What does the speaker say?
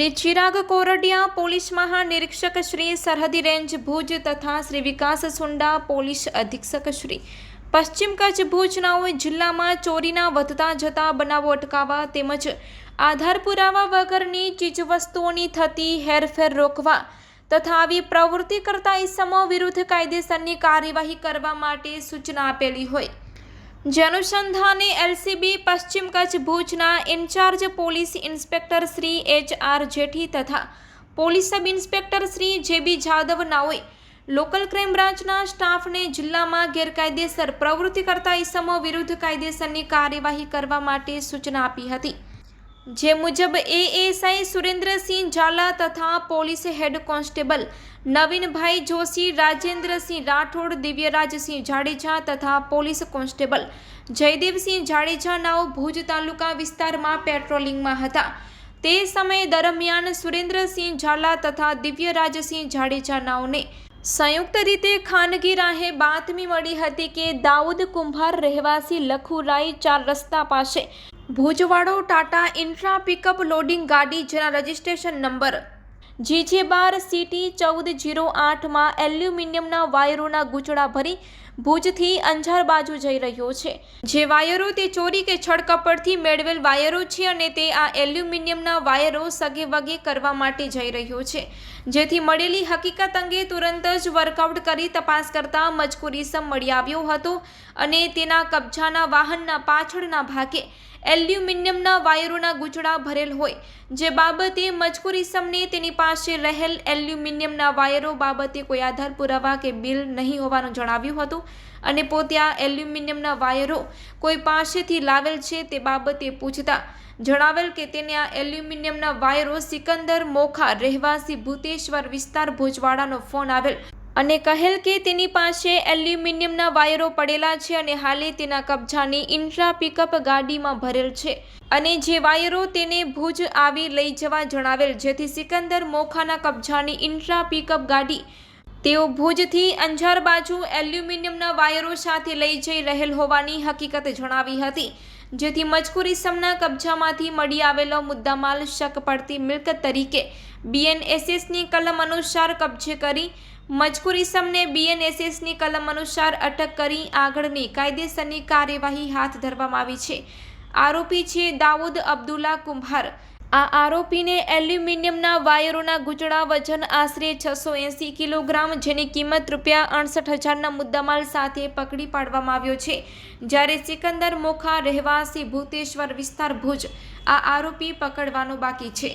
Shri Chirag Kordia police મહાનિરીક્ષક શ્રી સરહદી range Bhuj તથા શ્રી વિકાસ સુંડા પોલીસ અધિક્ષક શ્રી. પશ્ચિમ કચ્છ ભુજનાઓએ જિલ્લામાં ચોરીના વધતા જતા બનાવો અટકાવવા તેમજ આધાર પુરાવા વગરની ચીજવસ્તુઓની થતી હેરફેર રોકવા તથા આવી પ્રવૃત્તિ કરતા ઇસમો વિરુદ્ધ કાયદેસરની કાર્યવાહી કરવા માટે સૂચના આપેલી હોય. જે અનુસંધાને એલસીબી પશ્ચિમ કચ્છ ભુજના incharge police inspector Shri H R Jethi તથા police sub inspector Shri J B Jadav નાઓએ local crime બ્રાન્ચના સ્ટાફને જિલ્લામાં ગેરકાયદેસર પ્રવૃત્તિ કરતા ઇસમો વિરુદ્ધ કાયદેસરની કાર્યવાહી કરવા માટે સૂચના આપી હતી. જે મુજબ એએસઆઈ સુરેન્દ્રસિંહ ઝાલા તથા police head constable Navinbhai Joshi, Rajendrasinh Rathod, Divyrajsinh Jadeja તથા પોલીસ કોન્સ્ટેબલ જયદેવસિંહ જાડેજા નાઓ ભુજ તાલુકા વિસ્તારમાં પેટ્રોલિંગમાં હતા. તે સમય દરમિયાન સુરેન્દ્રસિંહ ઝાલા તથા દિવ્યરાજસિંહ જાડેજા નાઓને સંયુક્ત રીતે ખાનગી રાહે બાતમી મળી હતી કે દાઉદ કુંભાર રહેવાસી લખુરાઈ ચાર રસ્તા પાસે ભુજવાડો ટાટા ઇન્ટ્રા પિકઅપ લોડિંગ ગાડી જેના રજિસ્ટ્રેશન નંબર જીજે બાર સીટી ચૌદ જીરો આઠમાં એલ્યુમિનિયમના વાયરોના ગૂંચળા ભરી ભુજથી અંજાર બાજુ જઈ રહ્યો છે. જે વાયરો તે ચોરી કે છડકપડથી મેળવેલ વાયરો છે અને તે આ એલ્યુમિનિયમના વાયરો સગે વગે કરવા માટે જઈ રહ્યો છે. જેથી મળેલી હકીકત અંગે તુરંત જ વર્કઆઉટ કરી તપાસ કરતા મજકૂર ઇસમ મળી આવ્યો હતો અને તેના કબજાના વાહનના પાછળના ભાગે એલ્યુમિનિયમના વાયરોના ગૂંચડા ભરેલ હોય. જે બાબતે મજકૂર ઇસમને તેની પાસે રહેલ એલ્યુમિનિયમના વાયરો બાબતે કોઈ આધાર પુરાવા કે બિલ નહીં હોવાનું જણાવ્યું હતું. અને પોતે આ એલ્યુમિનિયમના વાયરો કોઈ પાસેથી લાવેલ છે તે બાબતે પૂછતા જણાવેલ કે તેને આ એલ્યુમિનિયમના વાયરો સિકંદર મોખા રહેવાસી ભૂતેશ્વર વિસ્તાર ભોજવાડાનો ફોન આવેલ. અને કહેલ કે તેની પાસે એલ્યુમિનિયમના વાયરો પડેલા છે અને હાલે તેના કબજાની ઇન્ટ્રા પિકઅપ ગાડીમાં ભરેલ છે. અને જે વાયરો તેને ભુજ આવી લઈ જવા જણાવેલ, જેથી સિકંદર મોખાના કબજાની ઇન્ટ્રા પિકઅપ ગાડી તેઓ ભુજથી અંજાર બાજુ એલ્યુમિનિયમના વાયરો સાથે લઈ જઈ રહેલ હોવાની હકીકત જણાવી હતી, જેથી મજકૂર ઇસમના કબજામાંથી મળી આવેલો મુદ્દામાલ શક પડતી મિલકત તરીકે બીએનએસએસની કલમ અનુસાર કબજે કરી, મજકૂર ઇસમને બીએનએસએસની કલમ અનુસાર અટક કરી આગળની કાયદેસરની કાર્યવાહી હાથ ધરવામાં આવી છે. આરોપી છે દાઉદ અબ્દુલ્લા કુંભાર. આ આરોપીને એલ્યુમિનિયમના વાયરોના ગૂંચળા વજન આશરે છસો એંસી કિલોગ્રામ જેની કિંમત રૂપિયા અડસઠ હજારના મુદ્દામાલ સાથે પકડી પાડવામાં આવ્યો છે. જ્યારે સિકંદર મોખા રહેવાસી ભૂતેશ્વર વિસ્તાર ભુજ આ આરોપી પકડવાનો બાકી છે.